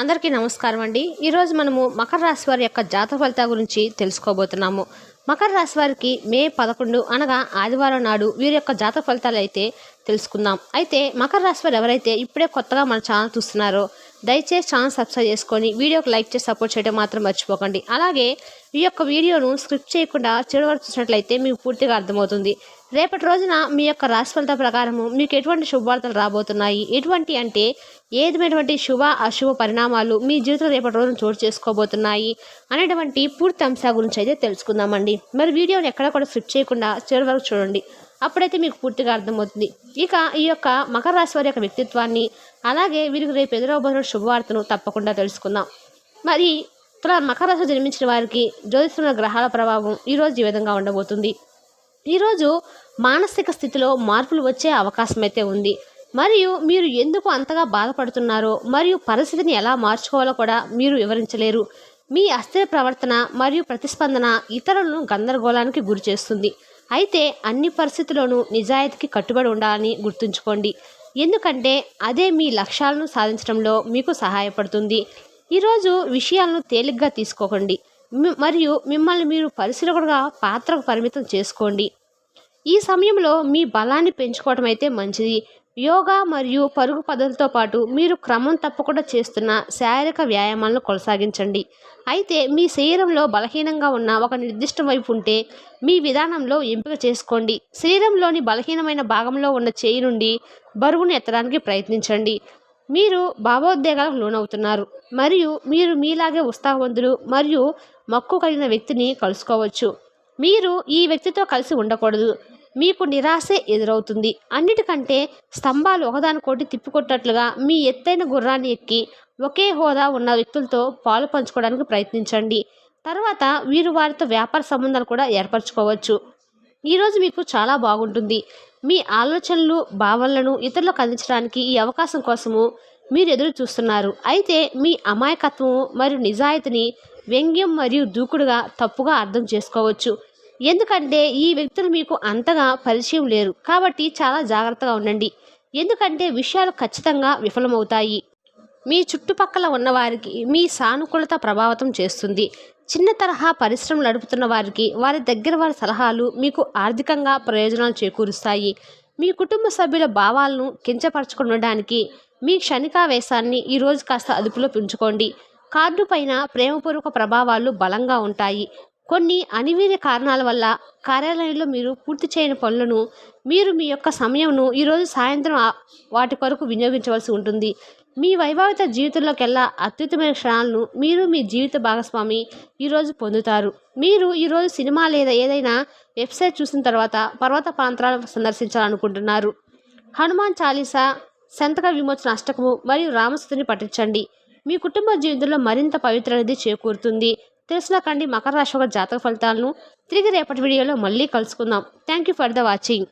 అందరికీ నమస్కారం అండి. ఈరోజు మనము మకర రాశి వారి యొక్క జాతక ఫలితాల గురించి తెలుసుకోబోతున్నాము. మకర రాశి వారికి మే పదకొండు అనగా ఆదివారం నాడు వీరి యొక్క జాతక ఫలితాలు అయితే తెలుసుకుందాం. అయితే మకర రాశి వారు ఎవరైతే ఇప్పుడే కొత్తగా మన ఛానల్ చూస్తున్నారో దయచేసి ఛానల్ సబ్స్క్రైబ్ చేసుకొని వీడియోకి లైక్ చేసి సపోర్ట్ చేయడం మాత్రం మర్చిపోకండి. అలాగే ఈ యొక్క వీడియోను స్క్రిప్ట్ చేయకుండా చివరి వరకు చూసినట్లయితే మీకు పూర్తిగా అర్థమవుతుంది. రేపటి రోజున మీ యొక్క రాశి ప్రకారము మీకు ఎటువంటి శుభవార్తలు రాబోతున్నాయి? ఎటువంటి అంటే ఏదైనటువంటి శుభ అశుభ పరిణామాలు మీ జీవితంలో రేపటి రోజున చోటు చేసుకోబోతున్నాయి అనేటువంటి పూర్తి అంశాల గురించి అయితే తెలుసుకుందామండి. మరి వీడియోని ఎక్కడ కూడా స్క్రిప్ట్ చేయకుండా చివరి వరకు చూడండి. అప్పుడైతే మీకు పూర్తిగా అర్థమవుతుంది. ఇక ఈ యొక్క మకర రాశి వారి యొక్క వ్యక్తిత్వాన్ని అలాగే వీరికి రేపు ఎదురవబోతున్న శుభవార్తను తప్పకుండా తెలుసుకుందాం. మరి తుల మకర రాశి జన్మించిన వారికి జ్యోతిస్తున్న గ్రహాల ప్రభావం ఈరోజు ఈ విధంగా ఉండబోతుంది. ఈరోజు మానసిక స్థితిలో మార్పులు వచ్చే అవకాశం అయితే ఉంది. మరియు మీరు ఎందుకు అంతగా బాధపడుతున్నారో మరియు పరిస్థితిని ఎలా మార్చుకోవాలో కూడా మీరు వివరించలేరు. మీ అస్థిర ప్రవర్తన మరియు ప్రతిస్పందన ఇతరులను గందరగోళానికి గురి చేస్తుంది. అయితే అన్ని పరిస్థితుల్లోనూ నిజాయితీకి కట్టుబడి ఉండాలని గుర్తుంచుకోండి. ఎందుకంటే అదే మీ లక్ష్యాలను సాధించడంలో మీకు సహాయపడుతుంది. ఈరోజు విషయాలను తేలిగ్గా తీసుకోకండి. మరియు మిమ్మల్ని మీరు పరిశీలకుడుగా పాత్రకు పరిమితం చేసుకోండి. ఈ సమయంలో మీ బలాన్ని పెంచుకోవడం అయితే మంచిది. యోగా మరియు పరుగు పద్ధతులతో పాటు మీరు క్రమం తప్పకుండా చేస్తున్న శారీరక వ్యాయామాలను కొనసాగించండి. అయితే మీ శరీరంలో బలహీనంగా ఉన్న ఒక నిర్దిష్ట వైపు ఉంటే మీ విధానంలో ఎంపిక చేసుకోండి. శరీరంలోని బలహీనమైన భాగంలో ఉన్న చేయి నుండి బరువును ఎత్తడానికి ప్రయత్నించండి. మీరు భావోద్వేగాలకు లోనవుతున్నారు. మరియు మీరు మీలాగే ఉత్సాహవంతులు మరియు మక్కువ కలిగిన వ్యక్తిని కలుసుకోవచ్చు. మీరు ఈ వ్యక్తితో కలిసి ఉండకూడదు. మీకు నిరాశే ఎదురవుతుంది. అన్నిటికంటే స్తంభాలు ఒకదానికోటి తిప్పికొట్టట్లుగా మీ ఎత్తైన గుర్రాన్ని ఎక్కి ఒకే హోదా ఉన్న వ్యక్తులతో పాలు పంచుకోవడానికి ప్రయత్నించండి. తర్వాత వీరు వారితో వ్యాపార సంబంధాలు కూడా ఏర్పరచుకోవచ్చు. ఈరోజు మీకు చాలా బాగుంటుంది. మీ ఆలోచనలు భావనలను ఇతరులకు అందించడానికి ఈ అవకాశం కోసము మీరు ఎదురు చూస్తున్నారు. అయితే మీ అమాయకత్వము మరియు నిజాయితీని వ్యంగ్యం మరియు దూకుడుగా తప్పుగా అర్థం చేసుకోవచ్చు. ఎందుకంటే ఈ వ్యక్తులు మీకు అంతగా పరిచయం లేరు. కాబట్టి చాలా జాగ్రత్తగా ఉండండి. ఎందుకంటే విషయాలు ఖచ్చితంగా విఫలమవుతాయి. మీ చుట్టుపక్కల ఉన్నవారికి మీ సానుకూలత ప్రభావితం చేస్తుంది. చిన్న తరహా పరిశ్రమలు నడుపుతున్న వారికి వారి దగ్గర వారి సలహాలు మీకు ఆర్థికంగా ప్రయోజనాలు చేకూరుస్తాయి. మీ కుటుంబ సభ్యుల భావాలను కించపరచుకుండడానికి మీ క్షణికావేశాన్ని ఈరోజు కాస్త అదుపులో పెంచుకోండి. కార్డు పైన ప్రేమపూర్వక ప్రభావాలు బలంగా ఉంటాయి. కొన్ని అనివార్య కారణాల వల్ల కార్యాలయంలో మీరు పూర్తి చేయని పనులను మీరు మీ యొక్క సమయంను ఈరోజు సాయంత్రం వాటి కొరకు వినియోగించవలసి ఉంటుంది. మీ వైభవిత జీవితంలోకెల్లా అత్యుత్తమైన క్షణాలను మీరు మీ జీవిత భాగస్వామి ఈరోజు పొందుతారు. మీరు ఈరోజు సినిమా లేదా ఏదైనా వెబ్సైట్ చూసిన తర్వాత పర్వత ప్రాంతాలను సందర్శించాలనుకుంటున్నారు. హనుమాన్ చాలీసా సంతక విమోచన అష్టకము మరియు రామస్తుని పఠించండి. మీ కుటుంబ జీవితంలో మరింత పవిత్రఅనేది చేకూరుతుంది. తెలిసిన మకర రాశి ఒక జాతక ఫలితాలను తిరిగి రేపటి వీడియోలో మళ్ళీ కలుసుకుందాం. Thank you for the watching